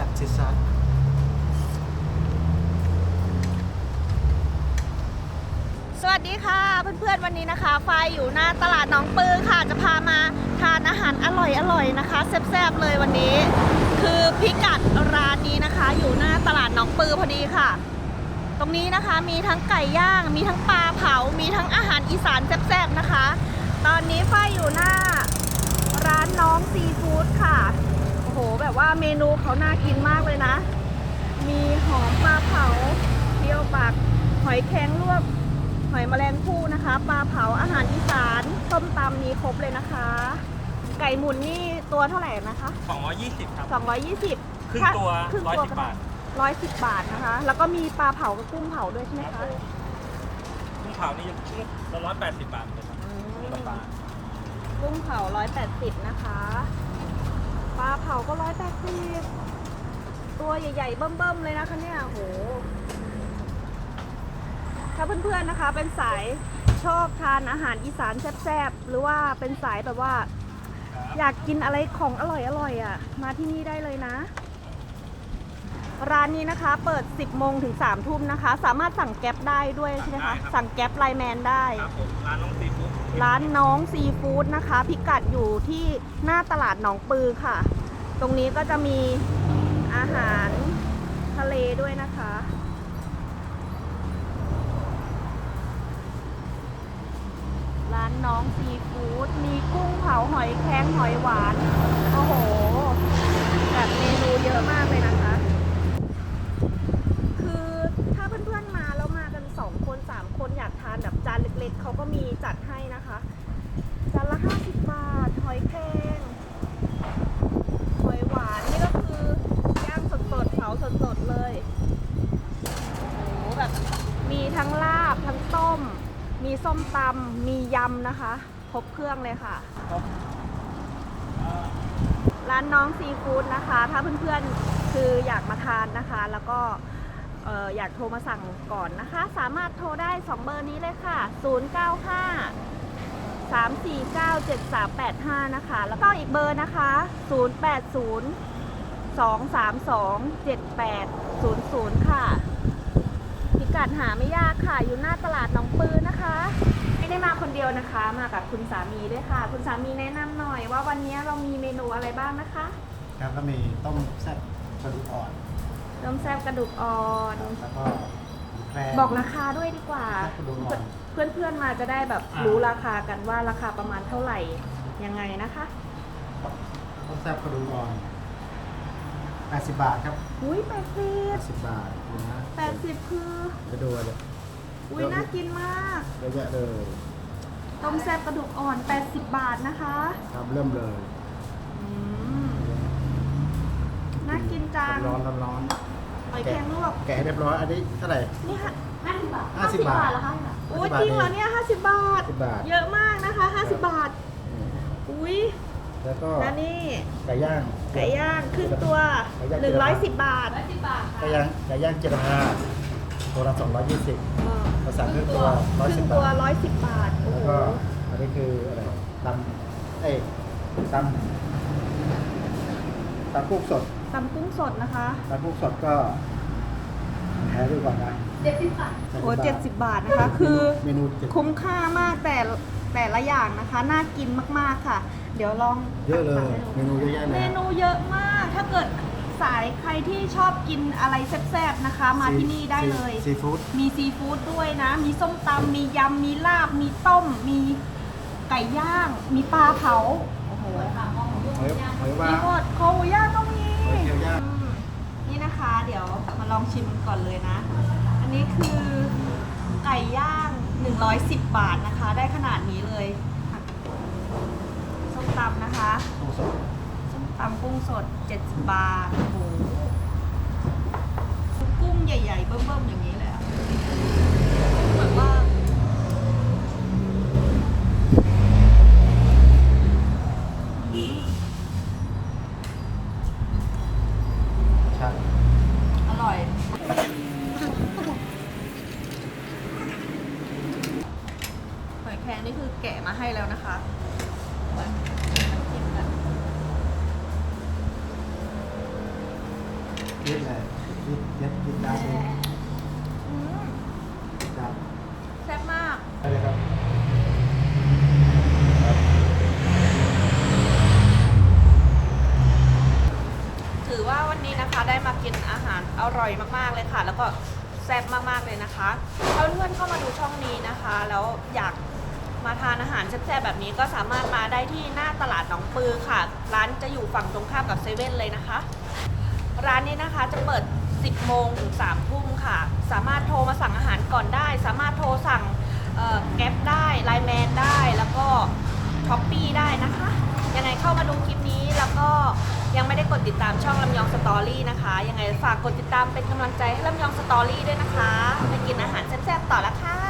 ซกซิซักสวัสดีค่ะเพื่อนๆวันนี้นะคะไฟอยู่หน้าตลาดน้องปือค่ะจะพามาทานอาหารอร่อยๆนะคะแซ่บๆเลยวันนี้ คือพิกัดร้านนี้นะคะ อยู่หน้าตลาดน้องปือพอดีค่ะ ตรงนี้นะคะมีทั้งไก่ย่าง มีทั้งปลาเผา มีทั้งอาหารอีสานแซ่บๆนะคะ ตอนนี้ไฟอยู่หน้าร้านน้องซีฟู้ดค่ะ แบบว่าเมนูเขาน่ากินมากเลยนะ มีหอมปลาเผาเที่ยวปากหอยแครงลวกหอยแมลงภู่นะคะ ปลาเผาอาหารอีสานส้มตำมีครบเลยนะคะ ไก่หมุนนี่ตัวเท่าไหร่นะคะ 220 ครับ 220ครึ่งตัวครึ่ง110ตัวบาท ร้อยสิบบาทนะคะ แล้วก็มีปลาเผากับกุ้งเผาด้วยใช่ไหมครับคะผมกุ้งเผานี่ชุดละ180 บาทเลยครับอืมกุ้งกับปลากุ้งเผาร้อยแปดสิบนะคะ ปลาเผาก็ร้อยแปดสิบตัวใหญ่ ๆ เบิ่มๆเลยนะคะเนี่ยโห ถ้าเพื่อนๆนะคะ เป็นสายชอบทานอาหารอีสานแซ่บๆ หรือว่าเป็นสายแบบว่า อยากกินอะไรของอร่อยๆอะ มาที่นี่ได้เลยนะ ร้านนี้นะคะ เปิด 10โมงถึง3ทุ่มนะคะ สามารถสั่งแก๊ปได้ด้วยใช่ไหมคะ สั่งแก๊ปไลน์แมนได้ ครับผมร้านน้องซีฟู้ด ร้านน้องซีฟู้ดนะคะ พิกัดอยู่ที่หน้าตลาดหนองปือค่ะ ตรงนี้ก็จะมีอาหารทะเลด้วยนะคะ ร้านน้องซีฟู้ดมีกุ้งเผาหอยแครงหอยหวาน โอ้โหแบบเมนูเยอะมากเลยนะคะ คือถ้าเพื่อนๆมาแล้วมากันสองคนสามคนอยากทานแบบจานเล็กๆ เขาก็มีจัดให้นะคะ จานละห้าสิบบาท หอยแครงหอยหวานนี่ก็คือย่างสดๆเผาสดๆเลย โอ้โหแบบมีทั้งลาบทั้งต้ ม มีส้มตำมียำนะคะ ครบเครื่องเลยค่ะ ร้านน้องซีฟู้ดนะคะ ถ้าเพื่อนๆคืออยากมาทานนะคะ แล้วก็เอ่ออยากโทรมาสั่งก่อนนะคะ สามารถโทรได้ 2 เบอร์นี้เลยค่ะ 095 349 7385 นะคะ แล้วก็อีกเบอร์นะคะ 080 232 7800 ค่ะพิ กัดหาไม่ยากค่ะ อยู่หน้าตลาดหนองปือนะคะ ไม่ได้มาคนเดียวนะคะ มากับคุณสามีด้วยค่ะ คุณสามีแนะนำหน่อยว่าวันนี้เรามีเมนูอะไรบ้างนะคะครับก็มีต้มแซ่บกระดูกอ่อนต้มแซ่บกระดูกอ่อนแล้วก็แครงบอกราคาด้วยดีกว่ากระดูกอ่อนเพื่อน เพื่อนๆมาจะได้แบบอ่ารู้ รู้ราคากันว่าราคาประมาณเท่าไหร่ยังไงนะคะ ต้มแซ่บกระดูกอ่อน80บาทครับอุ้ยแปดสิบ80บาทนะแปดสิบคือ จะดูเลยอุ้ยน่ากินมาก เยอะแยะเลยต้มแซ่บกระดูกอ่อน 80 บาทนะคะครับเริ่มเลยอืมน่ากินจังร้อนร้อนร้อนหอยแครงลวก แกะให้เรียบร้อยอันนี้เท่าไหร่ นี่ค่ะห้าสิบบาทห้าสิบบาทเหรอคะ โอ้ยห้าสิบบาทจริงเหรอเนี่ยห้าสิบบาท10บาท เยอะมากนะคะห้าสิบบาทอุ้ย แล้วก็แล้วนี่ไก่ย่างไก่ย่างครึ่งตัวไก่ย่างหนึ่งร้อยสิบบาทไก่ย่างไก่ย่างเจรพาตัวละ220เออภาษาครึ่งตัวครึ่ง110ตัว บาทร้อยสิบบาท โอ้แล้วโหก็อันนี้คืออะไรตำเอ้ยตำตำกุ้งสดตำกุ้งสดนะคะ ตำกุ้งสดก็แพ้ดูก่อนนะโอ้เจ็ดสิบบาทนะคะ คือ เมนูเจ็ดคุ้มค่ามากแต่ แต่ละอย่างนะคะ น่ากินมากๆค่ะ เดี๋ยวลองเยอะเลยตักให้ดูเมนูเยอะแยะเลเมยนูเยอะมาก ถ้าเกิดสายใครที่ชอบกินอะไรแซ่บๆนะคะ มาที่นี่ได้เลยซีฟู้ดมีซีฟู้ดด้วยนะ มีส้มตำมียำมีลาบ มีต้ม มีไก่ย่าง มีปลาเผาโอ้โหหอยหอยว่ามีหมดคอหมูย่างก็มีหอยเชลล์ย่างอืมนี่นะคะ เดี๋ยวมาลองชิมก่อนเลยนะ อันนี้คือไก่ย่าง 110 บาทนะคะ ได้ขนาดนี้เลยส้มตำนะคะกุ้งสดส้มตำกุ้งสด 70 บาท โอ้โห กุ้งใหญ่ๆ เบิ่มๆ อย่างนี้เลยอะเหมือนว่าใช่อร่อย ให้แล้วนะคะยึดเลยยึดยึดยึดดาวเลยอืมจับแซ่บมาก ได้เลยครับถือว่าวันนี้นะคะได้มากินอาหารอร่อยมากๆเลยค่ะ แล้วก็แซ่บมากๆเลยนะคะถ้าเพื่อนๆเข้ามาดูช่องนี้นะคะ แล้วอยาก มาทานอาหารแซ่บๆแบบนี้ก็สามารถมาได้ที่หน้าตลาดหนองปือค่ะ ร้านจะอยู่ฝั่งตรงข้ามกับเซเว่นเลยนะคะ ร้านนี้นะคะจะเปิด 10 โมงถึง3ทุ่มค่ะ สามารถโทรมาสั่งอาหารก่อนได้ สามารถโทรสั่งแก๊ปได้ไลน์แมนได้แล้วก็ช้อปปี้ได้นะคะ ยังไงเข้ามาดูคลิปนี้แล้วก็ยังไม่ได้กดติดตามช่องลำยองสตอรี่นะคะ ยังไงฝากกดติดตามเป็นกำลังใจให้ลำยองสตอรี่ด้วยนะคะ ไปกินอาหารแซ่บๆต่อละค่ะ